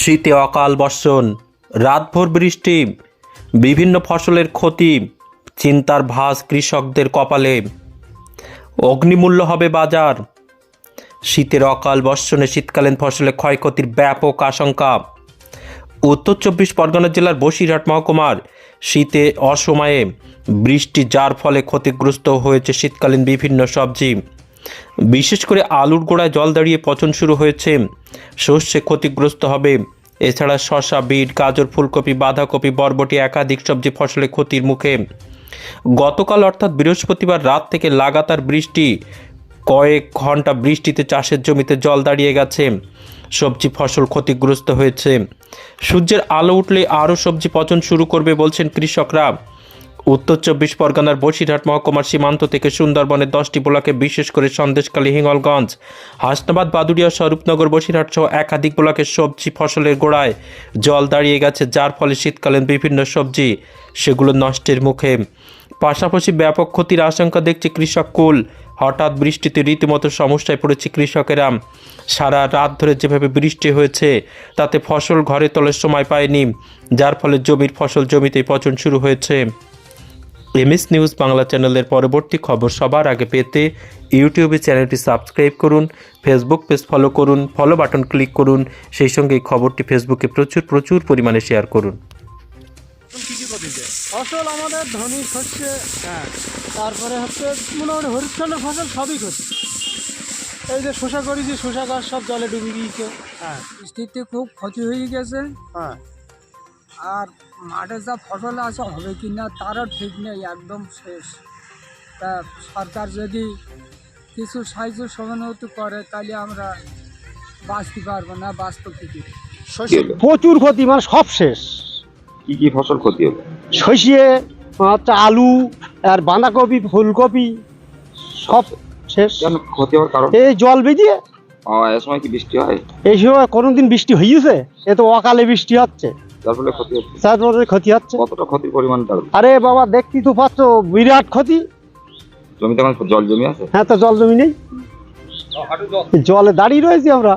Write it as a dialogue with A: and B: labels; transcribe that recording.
A: শীতে অকাল বর্ষণ, রাতভর বৃষ্টি, বিভিন্ন ফসলের ক্ষতি, চিন্তার ভাস কৃষকদের কপালে। অগ্নিমূল্য হবে বাজার। শীতের অকাল বর্ষণে শীতকালীন ফসলের ক্ষয়ক্ষতির ব্যাপক আশঙ্কা। উত্তর চব্বিশ পরগনা জেলার বসিরহাট মহকুমার শীতে অসময়ে বৃষ্টি যার ফলে ক্ষতিগ্রস্ত হয়েছে শীতকালীন বিভিন্ন সবজি। বিশেষ করে আলুর গোড়ায় জল দাঁড়িয়ে পচন শুরু হয়েছে। শস্যে ক্ষতিগ্রস্ত হবে। এছাড়া শসা, বিট, গাজর, ফুলকপি, বাঁধাকপি, বরবটি, একাধিক সবজি ফসলে ক্ষতির মুখে। গতকাল অর্থাৎ বৃহস্পতিবার রাত থেকে লাগাতার বৃষ্টি, কয়েক ঘণ্টা বৃষ্টিতে চাষের জমিতে জল দাঁড়িয়ে গেছে। সবজি ফসল ক্ষতিগ্রস্ত হয়েছে। সূর্যের আলো উঠলে আরও সবজি পচন শুরু করবে বলছেন কৃষকরা। উত্তর চব্বিশ পরগনার বসিরহাট মহকুমার সীমান্ত থেকে সুন্দরবনের দশটি ব্লকে বিশেষ করে সন্দেশকালী হিঙ্গলগঞ্জ, হাসনাবাদ, বাদুড়িয়া, স্বরূপনগর, বসিরহাট সহ একাধিক ব্লকের সবজি ফসলের গোড়ায় জল দাঁড়িয়ে গেছে, যার ফলে শীতকালীন বিভিন্ন সবজি সেগুলো নষ্টের মুখে। পাশাপাশি ব্যাপক ক্ষতির আশঙ্কা দেখছে কৃষক কুল। হঠাৎ বৃষ্টিতে রীতিমতো সমস্যায় পড়েছে কৃষকেরা। সারা রাত ধরে যেভাবে বৃষ্টি হয়েছে, তাতে ফসল ঘরে তোলার সময় পায়নি, যার ফলে জমির ফসল জমিতেই পচন শুরু হয়েছে। এমএস নিউজ বাংলা চ্যানেলের পরবর্তী খবর সবার আগে পেতে ইউটিউবে চ্যানেলটি সাবস্ক্রাইব করুন ফেসবুক পেজ ফলো করুন ফলো বাটন ক্লিক করুন সেই সঙ্গে এই খবরটি ফেসবুকে প্রচুর প্রচুর পরিমাণে শেয়ার করুন।
B: ফসল আমাদের ধনী শস্যে হ্যাঁ তারপরে হচ্ছে মোটামুটি হরিশ্চন্দ্র ফসল সবই করছে। এই যে শোষা করেছি শোষা গাছ সব জলে ডুবে গিয়েছে হ্যাঁ
C: খুব ক্ষতি হয়ে গেছে।
B: হ্যাঁ।
C: আর মাঠে যা ফসল আছে হবে কি না তারও ঠিক নেই একদম শেষ। তা সরকার যদি কিছু সাহায্য সহানুভূতি করে তাহলে আমরা বাঁচতে পারব না বাস্তব থেকে
B: প্রচুর ক্ষতি মানে সব শেষ।
D: কি কি ফসল ক্ষতি হলো
B: শস্যে হচ্ছে আলু আর বাঁধাকপি ফুলকপি সব শেষ।
D: ক্ষতি হওয়ার কারণ?
B: এই জল বেরিয়ে
D: ও, এ সময় কি বৃষ্টি হয়?
B: এই সময় কোনোদিন বৃষ্টি হয়েছে এ তো অকালে বৃষ্টি হচ্ছে।
D: যার ফলে ক্ষতি হচ্ছে।
B: তারপরে ক্ষতি হচ্ছে।
D: কতটা ক্ষতির পরিমাণ
B: আরে বাবা দেখছি তো পাচ্ছ বিরাট ক্ষতি।
D: জমিতে এখন জল জমি আছে?
B: হ্যাঁ তো জল জমি নেই। জলে দাঁড়িয়ে রয়েছি আমরা।